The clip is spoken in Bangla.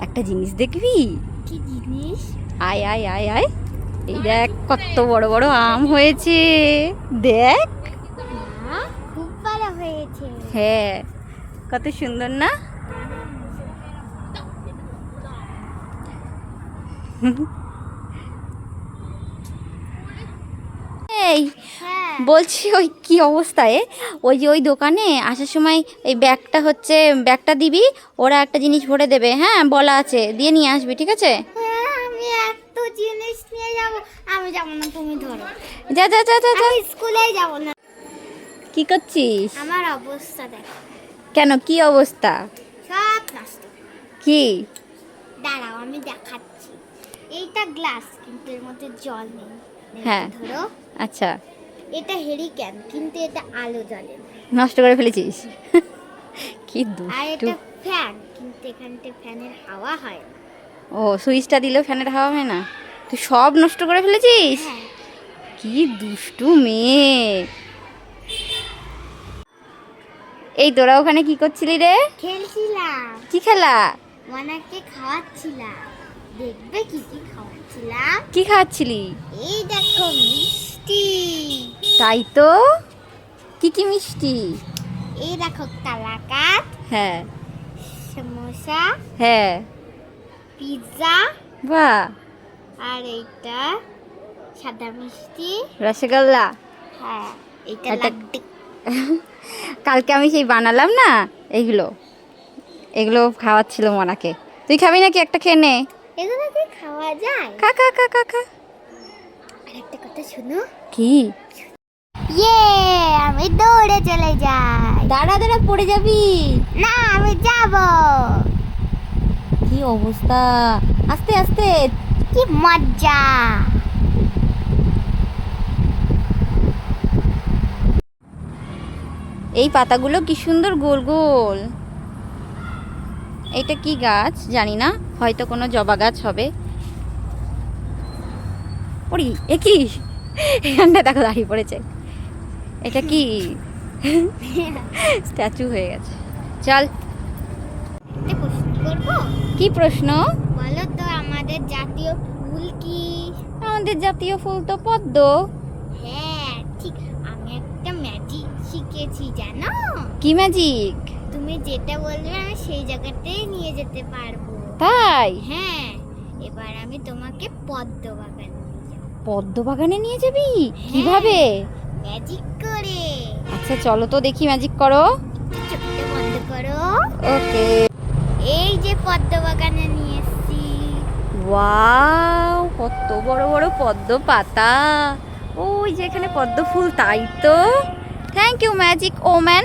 একটা জিনিস দেখবি? কি জিনিস? আয় আয় আয় আয়। এই দেখ কত বড় বড় আম হয়েছে। দেখ। খুব ভালো হয়েছে। হ্যাঁ। কত সুন্দর না? এই হ্যাঁ। বলছি ওই কি অবস্থায় ওই যে ওই দোকানে আসার সময় এই ব্যাগটা হচ্ছে ব্যাগটা দিবি ওরা একটা জিনিস ভরে দেবে হ্যাঁ বলা আছে দিয়ে নিয়ে আসবি ঠিক আছে? হ্যাঁ, আমি এত জিনিস নিয়ে যাব আমি যাব না তুমি ধরো। যা যা যা যা যা। আমি স্কুলেই যাব না। কি করছিস? আমার অবস্থা দেখো। কেন কি অবস্থা? সব নষ্ট। কি? দাঁড়াও আমি দেখাচ্ছি। এইটা গ্লাস কিন্তু এর মধ্যে জল নেই, হ্যাঁ। ধরো। আচ্ছা। এটা কিন্তু এটা আলো জ্বলে না। নষ্ট করে ফেলেছিস। কি আর দুষ্টু এটা ফ্যান কিন্তু এখানতে ফ্যানের হাওয়া হয় না। ও সুইচটা দিলেও ফ্যানের হাওয়া হয় না? তুই সব নষ্ট করে ফেলেছিস? হ্যাঁ। কি দুষ্টু মেয়ে। এই তোরা ওখানে কি করছিলি রে? খেলছিলাম। কি খেলা? মনাকে খাওয়াচ্ছিলাম। দেখবে কি কি খাওয়াচ্ছিলাম কি খাওয়াচ্ছিলি এই দেখো মিষ্টি। তাই তো? কি কি মিষ্টি? এই দেখো কালাকাত হ্যাঁ। সমোসা হ্যাঁ। পিৎজা বাহ। আর এইটা সাদা মিষ্টি। রসগোল্লা। হ্যাঁ এইটা এটা- লাড্ডু কালকে আমি সেই বানালাম না এইগুলো। এগুলো খাওয়াচ্ছিল মনাকে। তুই খাবি নাকি? একটা খেয়ে নে। এগুলো কি খাওয়া যায়। খা খা খা খা খা। আর একটা কথা শুনো। কি? ইয়ে আমি দৌড়ে চলে যাই। দাঁড়া দাঁড়া পড়ে যাবি। না আমি যাব। কি অবস্থা? আস্তে আস্তে। কি মজা। এই পাতাগুলো কি সুন্দর গোল গোল। এটা কি গাছ? জানি না। হয়তো কোনো জবা গাছ হবে। পড়ি এ কি? এখানটা দেখো দাঁড়িয়ে পড়েছে। এটা কি? স্ট্যাচু হয়ে গেছে। চল। কি প্রশ্ন? বলো তো আমাদের জাতীয় ফুল কি? আমাদের জাতীয় ফুল তো পদ্ম। হ্যাঁ ঠিক। আমি একটা ম্যাজিক শিখেছি জানো? কি ম্যাজিক তুমি যেটা বলবে আমি সেই জায়গাতেই নিয়ে যেতে পারব। তাই? হ্যাঁ এবার আমি তোমাকে পদ্ম বাগান নিয়ে যাব। পদ্ম বাগানে নিয়ে যাবি? কীভাবে? ম্যাজিক করে। আচ্ছা চলো তো দেখি ম্যাজিক করো। চোখটা বন্ধ করো। ওকে। এই যে পদ্ম বাগানে নিয়ে এসেছি। ওয়াও কত বড় বড় পদ্ম পাতা। ওই যে এখানে পদ্ম ফুল তাই তো। Thank you magic woman